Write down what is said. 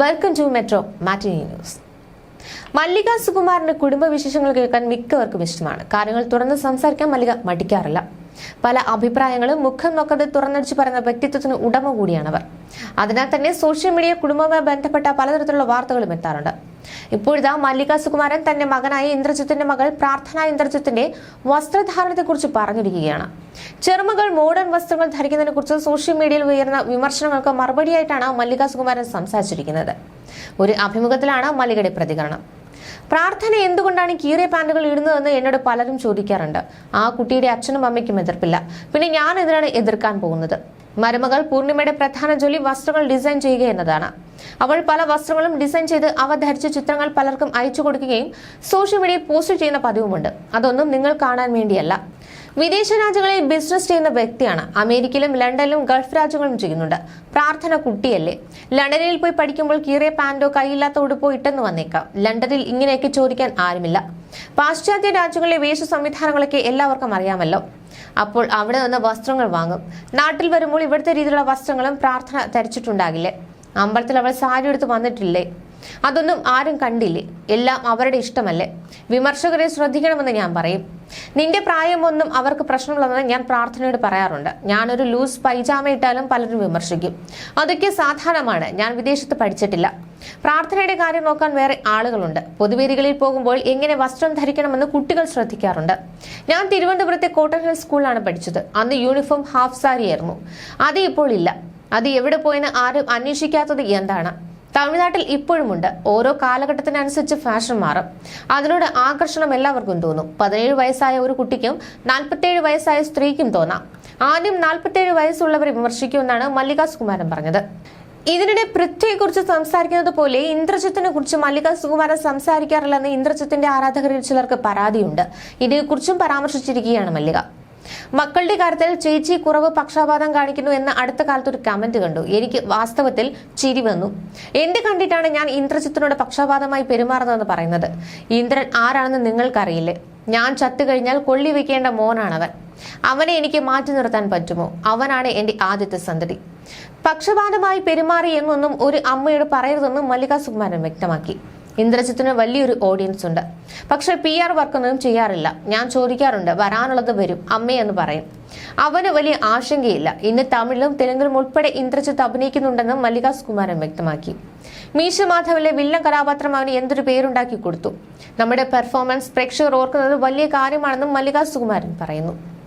Welcome to metro matinee news Mallika സുകുമാറിന്റെ കുടുംബ വിശേഷങ്ങൾ കേൾക്കാൻ മിക്കവർക്കും ഇഷ്ടമാണ്. കാര്യങ്ങൾ തുറന്ന് സംസാരിക്കാൻ മല്ലിക മടിക്കാറില്ല. പല അഭിപ്രായങ്ങളും മുഖം നോക്കാതെ തുറന്നടിച്ച് പറയുന്ന വ്യക്തിത്വത്തിന് ഉടമ കൂടിയാണവർ അതിനാൽ തന്നെ സോഷ്യൽ മീഡിയ കുടുംബവുമായി ബന്ധപ്പെട്ട പലതരത്തിലുള്ള വാർത്തകളും എത്താറുണ്ട്. ഇപ്പോഴിതാ മല്ലിക സുകുമാരൻ തന്റെ മകനായ ഇന്ദ്രജിത്തിന്റെ മകൾ പ്രാർത്ഥന ഇന്ദ്രജിത്തിന്റെ വസ്ത്രധാരണത്തെക്കുറിച്ച് പറഞ്ഞിരിക്കുകയാണ്. ചെറുമകൾ മോഡേൺ വസ്ത്രങ്ങൾ ധരിക്കുന്നതിനെ കുറിച്ച് സോഷ്യൽ മീഡിയയിൽ ഉയർന്ന വിമർശനങ്ങൾക്ക് മറുപടിയായിട്ടാണ് മല്ലിക സുകുമാരൻ സംസാരിച്ചിരിക്കുന്നത്. ഒരു അഭിമുഖത്തിലാണ് മല്ലികയുടെ പ്രതികരണം. പ്രാർത്ഥന എന്തുകൊണ്ടാണ് കീറിയ പാന്റുകൾ ഇടുന്നതെന്ന് എന്നോട് പലരും ചോദിക്കാറുണ്ട്. ആ കുട്ടിയുടെ അച്ഛനും അമ്മയ്ക്കും എതിർപ്പില്ല. പിന്നെ ഞാൻ ഇതിനാണ് എതിർക്കാൻ പോകുന്നത്? മരുമകൾ പൂർണിമയുടെ പ്രധാന ജോലി വസ്ത്രങ്ങൾ ഡിസൈൻ ചെയ്യുക എന്നതാണ്. അവൾ പല വസ്ത്രങ്ങളും ഡിസൈൻ ചെയ്ത് അവ ധരിച്ച ചിത്രങ്ങൾ പലർക്കും അയച്ചു കൊടുക്കുകയും സോഷ്യൽ മീഡിയയിൽ പോസ്റ്റ് ചെയ്യുന്ന പതിവുമുണ്ട്. അതൊന്നും നിങ്ങൾ കാണാൻ വേണ്ടിയല്ല. വിദേശ രാജ്യങ്ങളിൽ ബിസിനസ് ചെയ്യുന്ന വ്യക്തിയാണ്. അമേരിക്കയിലും ലണ്ടനിലും ഗൾഫ് രാജ്യങ്ങളിലും ചെയ്യുന്നുണ്ട്. പ്രാർത്ഥന കുട്ടിയല്ലേ. ലണ്ടനിൽ പോയി പഠിക്കുമ്പോൾ കീറിയ പാന്റോ കൈയില്ലാത്ത ഉടുപ്പോ ഇട്ടെന്ന് വന്നേക്കാം. ലണ്ടനിൽ ഇങ്ങനെയൊക്കെ ചോദിക്കാൻ ആരുമില്ല. പാശ്ചാത്യ രാജ്യങ്ങളിലെ വേഷ സംവിധാനങ്ങളൊക്കെ എല്ലാവർക്കും അറിയാമല്ലോ. അപ്പോൾ അവിടെ നിന്ന് വസ്ത്രങ്ങൾ വാങ്ങും. നാട്ടിൽ വരുമ്പോൾ ഇവിടുത്തെ രീതിയിലുള്ള വസ്ത്രങ്ങളും പ്രാർത്ഥന ധരിച്ചിട്ടുണ്ടാകില്ലേ? അമ്പലത്തിൽ അവൾ സാരി എടുത്ത് വന്നിട്ടില്ലേ? അതൊന്നും ആരും കണ്ടില്ലേ? എല്ലാം അവരുടെ ഇഷ്ടമല്ലേ? വിമർശകരെ ശ്രദ്ധിക്കണമെന്ന് ഞാൻ പറയും. നിന്റെ പ്രായമൊന്നും അവർക്ക് പ്രശ്നമുള്ളതെന്ന് ഞാൻ പ്രാർത്ഥനയോട് പറയാറുണ്ട്. ഞാനൊരു ലൂസ് പൈജാമ ഇട്ടാലും പലരും വിമർശിക്കും. അതൊക്കെ സാധാരണമാണ്. ഞാൻ വിദേശത്ത് പഠിച്ചിട്ടില്ല. പ്രാർത്ഥനയുടെ കാര്യം നോക്കാൻ വേറെ ആളുകളുണ്ട്. പൊതുവേദികളിൽ പോകുമ്പോൾ എങ്ങനെ വസ്ത്രം ധരിക്കണമെന്ന് കുട്ടികൾ ശ്രദ്ധിക്കാറുണ്ട്. ഞാൻ തിരുവനന്തപുരത്തെ കോട്ടൺ ഹിൽ സ്കൂളിലാണ് പഠിച്ചത്. അന്ന് യൂണിഫോം ഹാഫ് സാരി ആയിരുന്നു. അത് ഇപ്പോൾ ഇല്ല. അത് എവിടെ പോയെന്ന് ആരും അന്വേഷിക്കാത്തത് എന്താണ്? തമിഴ്നാട്ടിൽ ഇപ്പോഴുമുണ്ട്. ഓരോ കാലഘട്ടത്തിനനുസരിച്ച് ഫാഷൻ മാറും. അതിനോട് ആകർഷണം എല്ലാവർക്കും തോന്നും. പതിനേഴ് വയസ്സായ ഒരു കുട്ടിക്കും നാൽപ്പത്തേഴ് വയസ്സായ സ്ത്രീക്കും തോന്നാം. ആദ്യം നാൽപ്പത്തേഴ് വയസ്സുള്ളവരെ വിമർശിക്കുമെന്നാണ് മല്ലിക സുകുമാരൻ പറഞ്ഞത്. ഇതിനിടെ പൃഥ്വിയെക്കുറിച്ച് സംസാരിക്കുന്നത് പോലെ ഇന്ദ്രജിത്തിനെ കുറിച്ച് മല്ലിക സുകുമാരൻ സംസാരിക്കാറില്ലെന്ന് ഇന്ദ്രജിത്തിന്റെ ആരാധകരിൽ ചിലർക്ക് പരാതിയുണ്ട്. ഇതേക്കുറിച്ചും പരാമർശിച്ചിരിക്കുകയാണ് മല്ലിക. മക്കളുടെ കാര്യത്തിൽ ചേച്ചി കുറവ് പക്ഷാപാതം കാണിക്കുന്നു എന്ന അടുത്ത കാലത്ത് ഒരു കമന്റ് കണ്ടു. എനിക്ക് വാസ്തവത്തിൽ ചിരി വന്നു. എന്ത് കണ്ടിട്ടാണ് ഞാൻ ഇന്ദ്രജിത്തിനോട് പക്ഷപാതമായി പെരുമാറുന്നതെന്ന് പറയുന്നത്? ഇന്ദ്രൻ ആരാണെന്ന് നിങ്ങൾക്കറിയില്ലേ? ഞാൻ ചത്തു കഴിഞ്ഞാൽ കൊള്ളി വെക്കേണ്ട മോനാണവൻ. അവനെ എനിക്ക് മാറ്റി നിർത്താൻ പറ്റുമോ? അവനാണ് എന്റെ ആദ്യത്തെ സന്തതി. പക്ഷപാതമായി പെരുമാറി എന്നൊന്നും ഒരു അമ്മയോട് പറയരുതെന്നും മല്ലിക സുകുമാരൻ വ്യക്തമാക്കി. ഇന്ദ്രജിത്തിന് വലിയൊരു ഓഡിയൻസ് ഉണ്ട്. പക്ഷെ പി ആർ വർക്കൊന്നും ചെയ്യാറില്ല. ഞാൻ ചോദിക്കാറുണ്ട് വരാനുള്ളത് വരും അമ്മയെന്ന് പറയും. അവന് വലിയ ആശങ്കയില്ല. ഇന്ന് തമിഴിലും തെലുങ്കിലും ഉൾപ്പെടെ ഇന്ദ്രജിത്ത് അഭിനയിക്കുന്നുണ്ടെന്നും മല്ലിക സുകുമാരൻ വ്യക്തമാക്കി. മീശ മാധവിലെ വില്ലൻ കഥാപാത്രം അവന് എന്തൊരു പേരുണ്ടാക്കി കൊടുത്തു. നമ്മുടെ പെർഫോമൻസ് പ്രേക്ഷകർ ഓർക്കുന്നത് വലിയ കാര്യമാണെന്നും മല്ലിക സുകുമാരൻ പറയുന്നു.